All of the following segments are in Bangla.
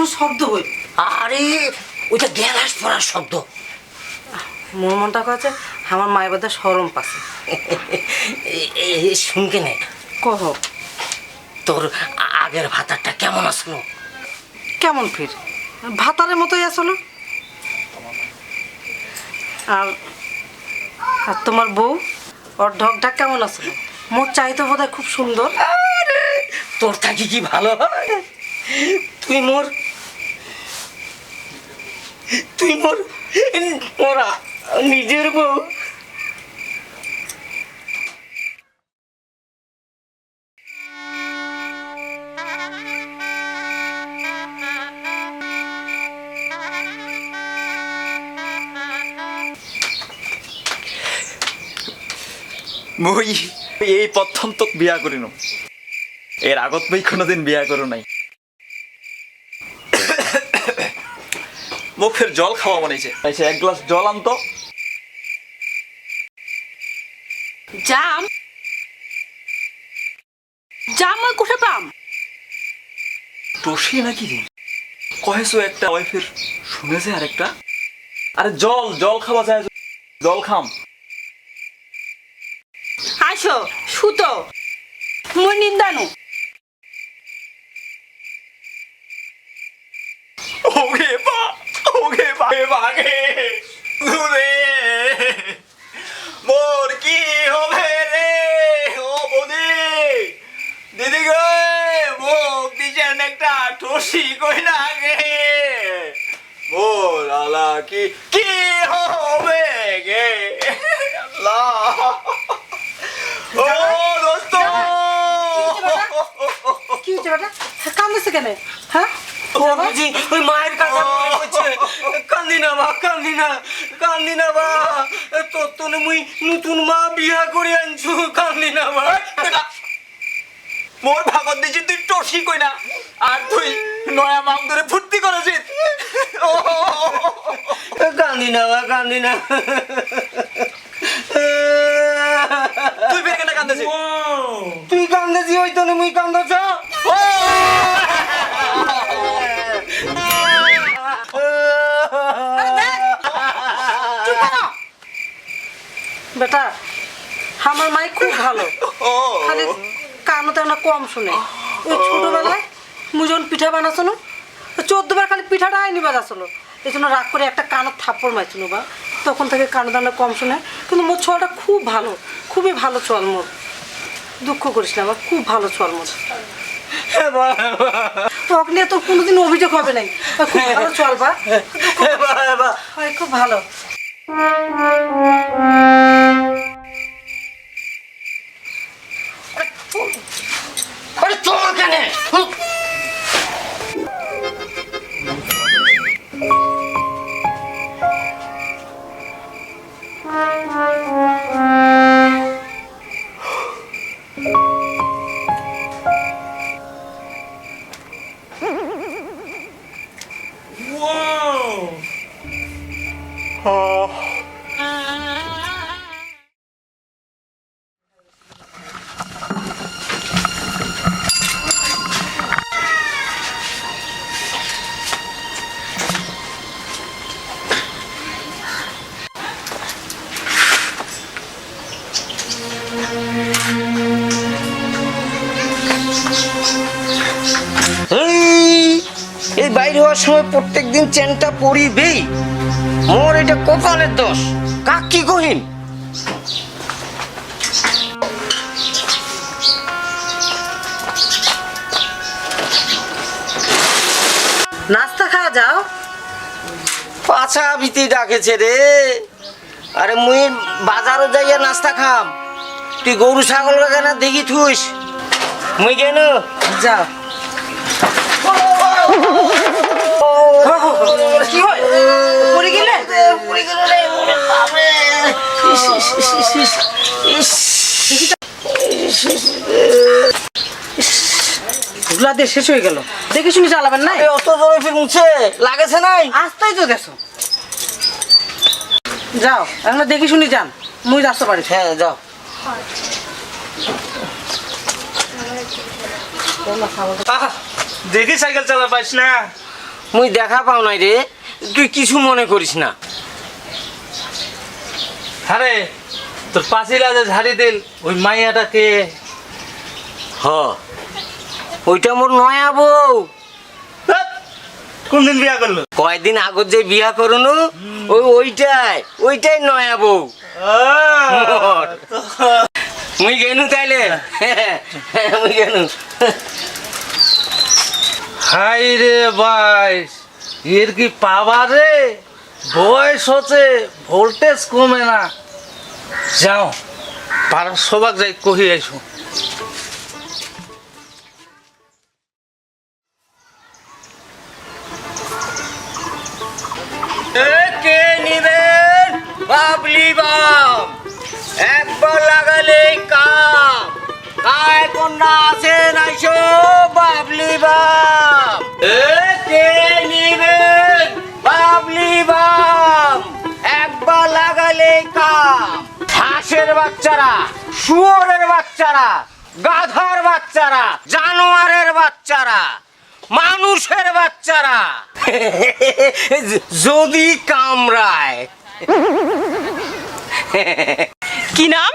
জন্য শব্দ হই আরে ওইটা গ্যালাস পড়ার শব্দ। মোর মনটা কাছে আমার মায়ের বাদে সরম পাছে শুনকে নে। কহ তোর আগের ভাতারটা কেমন আসলো? কেমন ফির? ভাতারের মতোই আসলো। আর আর তোমার বউ? ওর ঢকঢাক কেমন আসলো? মোর চাইতো বোধ খুব সুন্দর। তোর থাকি কি ভালো হয়? তুই মোর তুই মোর মোরা নিজের বউ। মই এই প্রথম তোক বিয়া কৰিনো এর আগত মই কোনোদিন বিয়া করো নাই। মোক ফের জল খাওয়া মনে হয়েছে আচ্ছা এক গ্লাস জল আনতো। জাম। জাম ওই কোথায় পাম? টসি নাকি রে? কহেছো একটা ওয়াইফের শুনেছে আরেকটা? আরে জল জল খাওয়া যায় জল খাম। আসো সুতো মই নিন্দানো ওগে বা ওগে বা হে বাগে দূরে মোর কি হবে রে? ও বদি। দিদি গো মোক দিছেন একটা ঠসি কই না গে? মোর আলা কি কি হবে গে? আল্লাহ। ও দোস্ত। কি হ্যাঁ? বুঝি ওই মায়ের মনে পড়ছে কান্দি না বা কান্দি না কান্দি না বা তোর তো মুই নতুন মা বিয়া করে আনছু কান্দি না বা মোর ভাগত দিছি তুই টসি কই না আর তুই নয়া মাম ধরে ফুর্তি করেছিস। ও কান্দি না বা কান্দি না। তুই ফের কেন কান্দেছিস? তুই কান্দেছি ওই তো মুই কান্দাছ। বেটা আমার মাই খুব ভালো। খালি কানও তেমন কম শুনে। ওই ছোটবেলায় যখন পিঠা বানাছো না চোদ্দ বার খালি পিঠাটা আইনি বাজাছিল এই জন্য রাগ করে একটা কানত থাপ্পড় মারছিল বা তখন থেকে কানো দানা কম শুনে। কিন্তু মোর ছোয়াটা খুব ভালো খুবই ভালো চল মোর। দুঃখ করিস না আমার খুব ভালো চল মোর। তোকে নিয়ে তোর কোনোদিন অভিযোগ হবে নাই। খুব ভালো চল বা। খুব ভালো। আরে তোর কেন এই বাইরে প্রত্যেক দিন চেনটা পরিবেই মোর এটা কপালের দোষ। কাক কি কহিন নাস্তা খাওয়া যাও। পাছা ভিতি ডাকেছে রে। আরে মুই বাজারও যাইয়া নাস্তা খাম। তুই গরু ছাগল কেন দেখি থুইস। মুই কেন যাও। কি হয় পড়ে গেলে পড়ে গেল রে বাপরে ইস, ইস, ইস, ইস, ইস, ইস। ধুলা দিয়ে শেষ হয়ে গেল দেখে শুনে চালাবেন না এ অত জোরে ফির মুছে লাগেছে নাই আসতেই তো গেছো যাও এখন দেখে শুনে যান মুই আসতে পারি হ্যাঁ যাও দেখি সাইকেল চালা পাইস না মুই দেখা পাও নাই রে। তুই কিছু মনে করিস না। আরে তোর পাঁচিলা যে ঝাড়ি দিল ওই মাইয়াটাকে হ ওইটা মোর নয়া বউ। কোনদিন বিয়া করল? কয়দিন আগত যে বিয়া করুনু ওই ওইটাই ওইটাই নয়া বউ। মুই গেনু তাইলে। মুই গেনু। হাই রে ভাই, এর কি পাওয়া রে? বয়স হচ্ছে ভোল্টেজ কমে না। যাও পাড়ার সবাক যাই কহি আইসো। কে নিবেন বাবলি বাম। একবার লাগালে কাম। কায় কন্যা আছে নাইশো বাবলি বাম। কে নিবেন বাবলি একবার লাগালে কাম। হাঁসের বাচ্চারা শুয়োরের বাচ্চারা গাধার বাচ্চারা জানোয়ারের বাচ্চারা মানুষের বাচ্চারা। যদি কামড়ায়। কি নাম?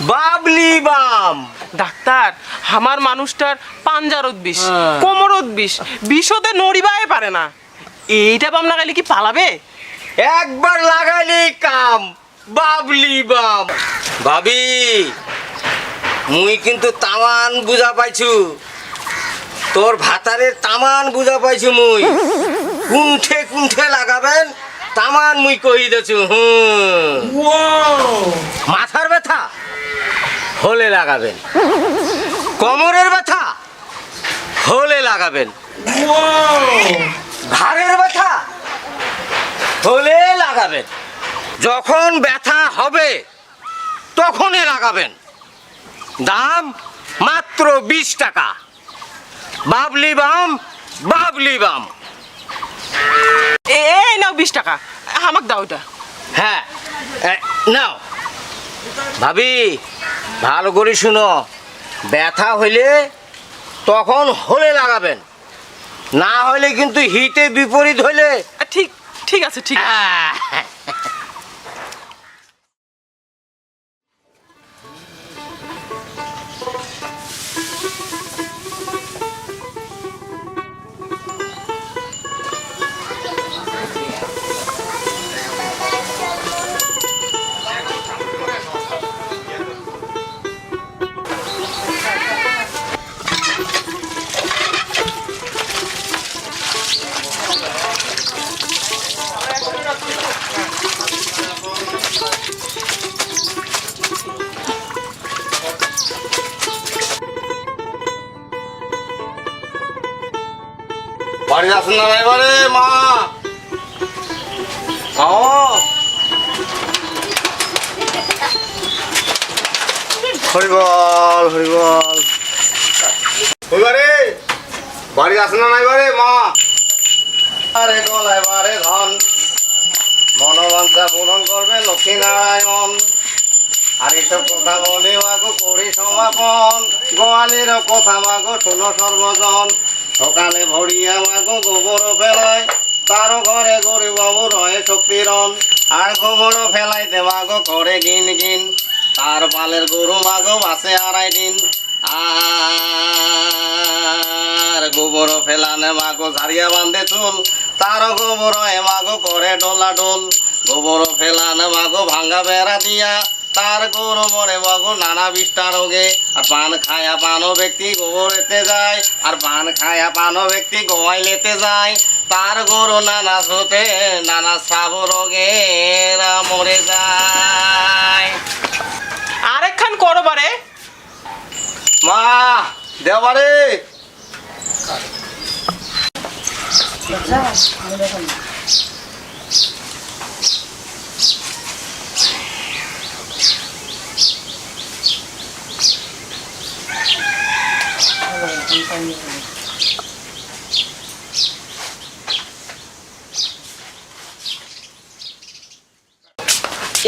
বাবলি বাম। ডাক্তার আমার মানুষটার পাঞ্জারত বিষ হ্যাঁ। কোমরত বিষ বিষতে নড়িবাই পারে না। এইটা বাম লাগাইলে কি পালাবে? একবার লাগালি কাম বাবলি বাম। ভাবি মুই কিন্তু তামান বুঝা পাইছু। তোর ভাতারের তামান বুঝা পাইছু মুই। কুণ্ঠে কুণ্ঠে লাগাবেন তামান মুই কহি দেছু হুম। মাথার ব্যথা? হলে লাগাবেন। কোমরের ব্যথা? হলে লাগাবেন। ঘাড়ের ব্যথা? হলে লাগাবেন। যখন ব্যথা হবে তখনই লাগাবেন। দাম মাত্র বিশ টাকা। বাবলি বাম বাবলি বাম। এই নাও বিশ টাকা। আমাকে দাও ওটা হ্যাঁ নাও। ভাবি ভালো করে শুনো। ব্যথা হইলে তখন হলে লাগাবেন। না হলে কিন্তু হিতে বিপরীত হইলে ঠিক ঠিক আছে ঠিক আছে। আসেন না এবারে মা হরিবল হরিবল। এবারে বাড়ি আসেন না এবারে মা আরে গলায় বারে ধন মনোবাঞ্ছা পূরণ করবে লক্ষ্মী নারায়ণ আর এসব কথা বলে মাগো করি সমাপন গোয়ালের কথা মাগো শোনো সর্বজন সকালে ভরিয়া মাগো গোবর ফেলায়। তারও ঘরে গরিব বাবু রয়ে শক্তিরন আর গোবর ফেলাইতে মাগো করে গিন গিন। তার পালের গরু মাগো বাসে আড়াই দিন। আর গোবর ফেলানে মাগো ঝাড়িয়া বান্ধে চুল। তার গোবর এ মাগো করে ডোলা ডোল। গোবর ফেলানে মাগো ভাঙ্গা বেড়া দিয়া। তার গরু মরে বাগো নানা বিষ্ঠা রোগে। আর পান খায়া পানো ব্যক্তি গোবর এতে যায় আর পান খায়া পানো ব্যক্তি গোয়াই লেতে যায়। তার গরু নানা সোতে নানা সাব রোগে মরে যায়। আরেকখান করো বারে। মা দেওয়ারে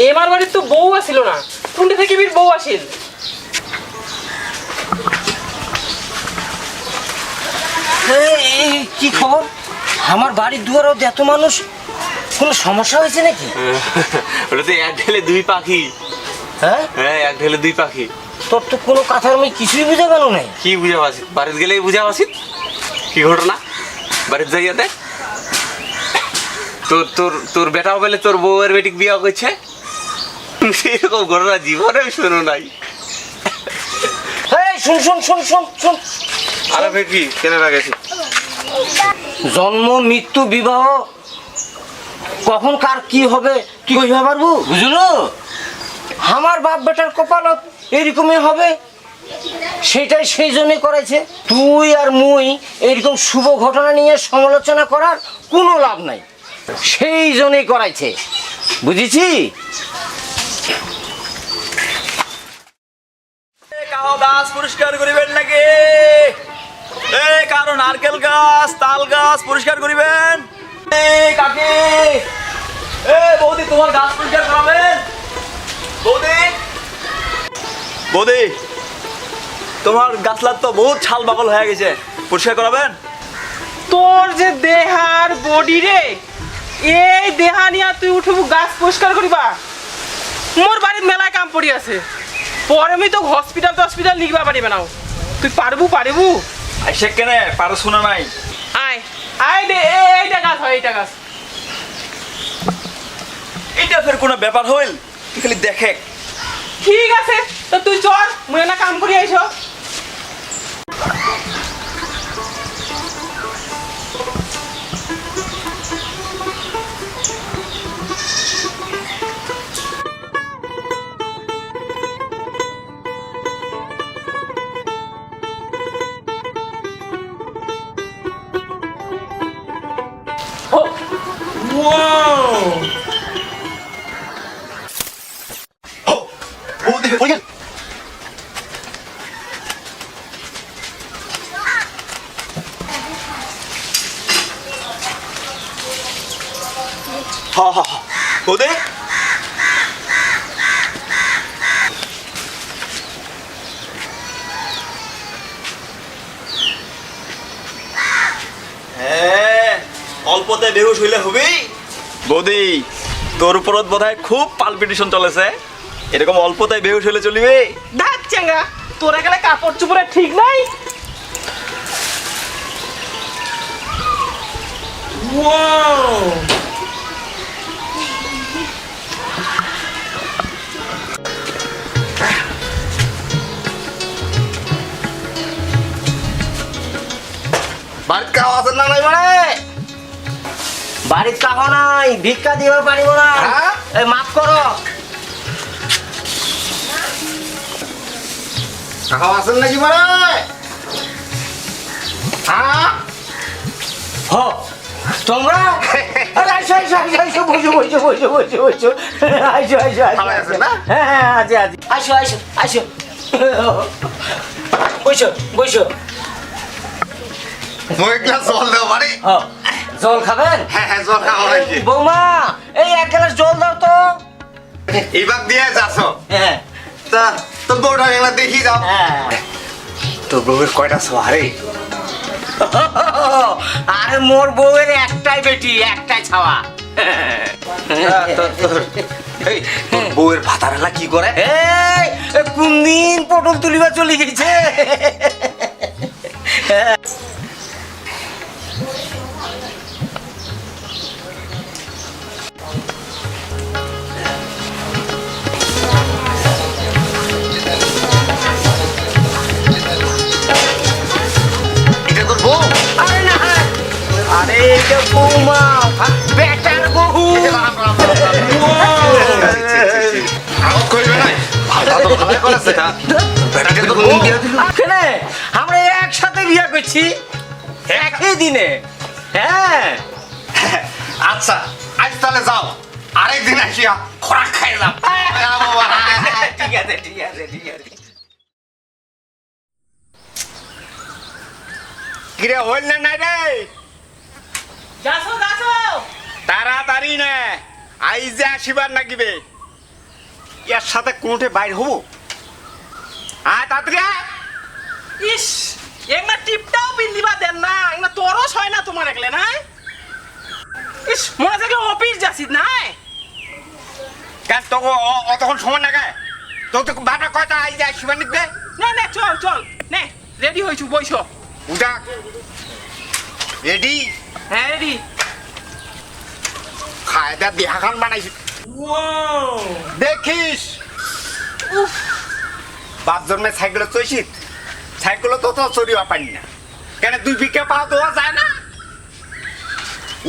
এমার বাড়ির তো বউ আসিল না। কোনটা থেকে বীর বউ আসিল। কি খবর? আমার বাড়ির দুয়ারও এত মানুষ কোনো সমস্যা হয়েছে নাকি? ওটা তো এক ঢেলে দুই পাখি। হ্যাঁ? হ্যাঁ এক ঢেলে দুই পাখি। তোর তো কোনো কথার আমি কিছুই বুঝে গেল নাই। কি বুঝা পাচ্ছি বাড়িতে গেলেই বুঝা পাচ্ছি কি ঘটনা? বাড়িতে যাইয়াতে তোর তোর তোর বেটাও বলে তোর বউয়ের বেটিক বিয়া করছে। সেরকম ঘটনা জীবনে শুনো নাই। শুন শুন শুন শুন শুন। আরে কেন গেছি জন্ম মৃত্যু বিবাহ কখন কার কি হবে কি কইবা পারব? বুঝলো? আমার বাপ বেটার কপালত এরকমই হবে। সেটাই সেই জন্যই করাইছে তুই আর মুই এরকম শুভ ঘটনা নিয়ে সমালোচনা করার কোনো লাভ নাই। সেই জন্যই করাইছে। বুঝেছি? গাছ পরিষ্কার করিবেন নাকি? এই কারও নারকেল গাছ, তাল গাছ পরিষ্কার করিবেন? এই কাকি, এ বৌদি, তোমার গাছ পরিষ্কার করাবেন? বৌদি? বৌদি তোমার গাছলার তো বহুত ছাল বাকল হয়ে গেছে। পরিষ্কার করাবেন? তোর যে দেহার বডি রে এই দেহা নিয়া তুই উঠবু গাছ পরিষ্কার করিবা। মোর বাড়ির মেলায় কাম পড়ি আছে। পরে আমি তো হসপিটাল হসপিটাল লিখবা পারিবে নাও তুই পারবু পারবু? আইসে কেনে পারো শোনা নাই। আয় আয় দে এইটা গাছ হয় এইটা গাছ। এটা ফের কোনো ব্যাপার হইল? খালি দেখে। ঠিক আছে তো তুই চল মুই না কাম করে আইছ বেহুশ হইলে হবি বৌদি তোর উপরত বোধহয় খুব পালপিটেশন চলেছে। এরকম অল্পতে বেহুশ হইলে চলিবে। দেখ চেঙ্গা তোরা গেলে কাপড় চুপড়ে ঠিক নাই? বাড়িতে কাউ আছেন না নাই মানে? বাড়ির কাহ নাই ভিক্ষা দিতে পারিব না। হ্যাঁ? এই মাফ করো। কাউ আছেন নাকি মানে হ তোমরা? আইসো আইসো আইসো আইসো বসো বসো বসো বসো বসো। আইসো আইসো আইসো ভালো আছেন না? হ্যাঁ হ্যাঁ আছে আছে। আইসো আইসো আইসো। বসো বসো। মই গ্লাস জল হ। জল খাবেন? হ্যাঁ হ্যাঁ জল খাওয়া হয়েছে। বৌমা এই এক গ্লাস জল দাও তো। এইবার দিয়ে যাচ্ছ? হ্যাঁ। তা তোর বউটা এগুলা দেখি যাও। হ্যাঁ। তোর বউয়ের কয়টা আরে? মোর বউয়ের একটাই বেটি একটাই ছাওয়া। বউয়ের ভাতারেলা কি করে? এই কোন দিন পটল তুলিবা চলে গেছে? বৌমা বেটার বহু আমরা একসাথে বিয়ে করছি একই দিনে। হ্যাঁ। আচ্ছা আজ তাহলে যাও। আরেকদিন আসিয়া খোরাক খাই যাও ঠিক আছে ঠিক আছে ঠিক আছে। কিরে হইল না রে? যাসো যাসো। তাড়াতাড়ি নে। আইজ আসিবার নাকিবে এর সাথে কোনটে বাইর হব? আয় তাড়াতাড়ি আয়। ইস একনা টিপটাও পিন্দিবা দেন না। একনা তরস হয় না তোমার একলে না? ইস মনে থাকলে অফিস যাচ্ছি নাই কেন তোকে অ- অতক্ষণ সময় না গে তোর তো বাটা কয়টা আই যায় শিবা নিবে নে নে চল চল। নে রেডি হয়েছু বইস। উঠা। রেডি। হ্যাঁ রেডি। খায় দা দেহা খান বানাইছি। দেখিস। বাপ জন্মে সাইকেলে চইছিস সাইকেলে তো তো চড়িবা পারি না। কেন দুই বিঘে পাও দেওয়া যায় না?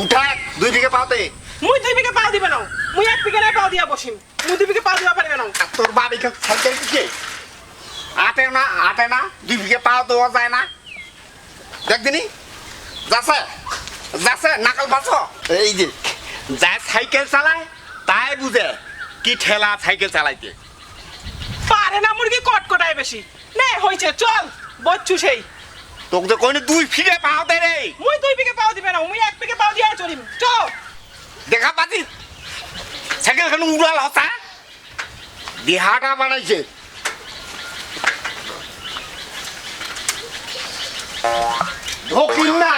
উঠা দুই বিঘে পাওতে মুই দুই বিঘে পাও দিবে না। মুই এক বিঘে পাও দিয়া বসিম। মুই দুই বিঘে পাও দিবা পারিবে না। তোর এখানে সাইকেল দিকে আটে না আটে না দুই বিঘে পাও দেওয়া যায় না। দেখ দিনি। যাচ্ছে? যাচ্ছে নাকাল বাস এই যে যা সাইকেল চালায় তাই বুঝে কি ঠেলা সাইকেল চালাইতে পারে না মুরগি কটকটায় বেশি। নে হইছে চল বচ্চু সেই। তোকে তো কইনি দুই ফিরে পাও দে রে। মুই দুই বিঘে পাও দিবে না মুই এক বিঘে পাও দিয়া চলিম। চল দেখা পাতি সাইকেল খান উড়াল হতা। দেহাটা বানাইছে। ঢোকিন না।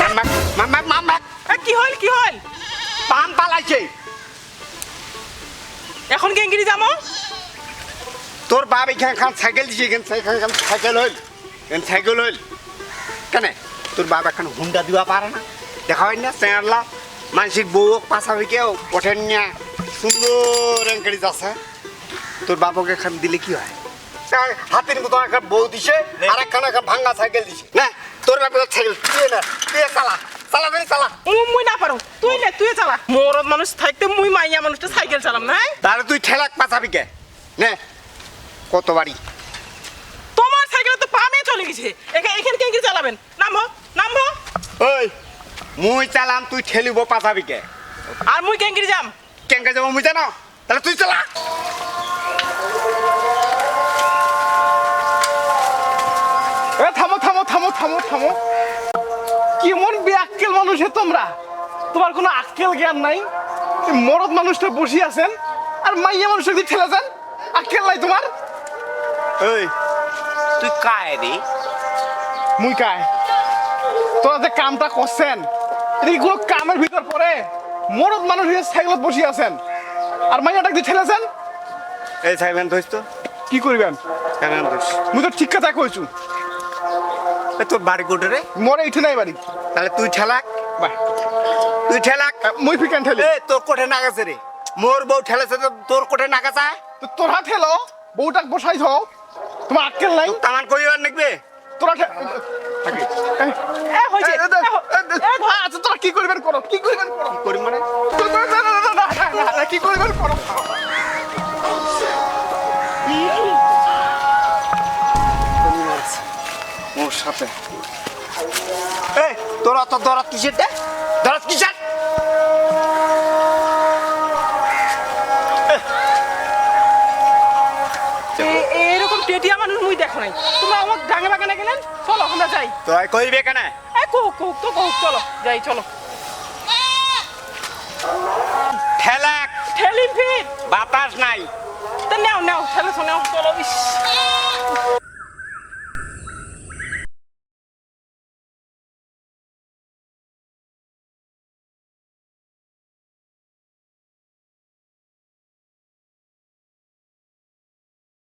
মাম্মা এ, কি হল কি হল পান পালাইছে। এখন গেঙ্গিরি যাব তোর বাপ এখানে খান সাইকেল দিছে এখানে এখানে খান সাইকেল হইল এখানে সাইকেল হইল। কেন? তোর বাপ এখন হুন্ডা দিবা পারে না। দেখা হয় না চেয়ারলা মানুষের বউ পাশা হইকে ওঠেন না সুন্দর এঙ্কেড়ি যাচ্ছে। তোর বাপকে এখান দিলে কি হয়? তার হাতের মতো একটা বউ দিছে আর একখান ভাঙ্গা সাইকেল দিছে। না। তোর বাপের সাইকেল তুই না তুই চালা চালা ধরে চালা। মুই মুই না পারো। তুই নে তুই চালা। মরদ মানুষ থাকতে মুই মাইয়া মানুষটা সাইকেল চালাম না তাহলে তুই ঠেলাক পাচাবি কে? নে কত বাড়ি? তোমার সাইকেল তো পামে চলে গেছে। এখানে চালাবেন? নামো নামো ওই মুই চালাম তুই ঠেলিব পাচাবি কে? আর মুই যাম? কেঙ্কা যাব মুই জানো? তাহলে তুই চালা। থামো থামো। কেমন বেআক্কেল মানুষ হে তোমরা? তোমার কোনো আক্কেল জ্ঞান নাই? এই মরদ মানুষটা বসে আছেন আর মাইয়া মানুষটা দিয়ে ঠেলে যান আক্কেল নাই তোমার? ওই তুই কায় রে? মুই কায়। তোরা যে কামটা করছেন এটা কি কোনো কামের ভিতর পড়ে? মরদ মানুষ হয়ে সাইকেলত বসে আছেন আর মাইয়াটা দিয়ে ঠেলেছেন এই সাইবেন ধরিস তো। কি করবেন? মুই তো ঠিক কথা কইছু। তোর বাড়ি কোটে রে? মোরে ইঠু নাই বাড়ি। তাহলে তুই ঠেলাক। তুই ঠেলাক। মুই ফিকান ঠেলি। এ তোর কোটে না গেছে রে। মোর বউ ঠেলেছে তো তোর কোটে না গেছে তো তোরা ঠেলো? বউটাক বসাই থও। তোমার আক্কেল নাই? তামান কইবার নাকবে? তোরা তোরা কি করবেন করো? কি করবেন করো? কি করি মানে? কি করবেন করো? মোর সাথে। এই তোরা তো দরাত কিসের দে দরাত কিসের? এরকম টেটিয়া মানুষ মুই দেখো নাই। তোমরা আমার ডাঙে বাগানে গেলেন? চলো আমরা যাই। তুই কইবে কেন? এ কোক কোক তো কোক চলো যাই চলো। ঠেলাক। ঠেলিম ফির বাতাস নাই। তা নাও নাও ঠেলে শোনাও চলো ইস।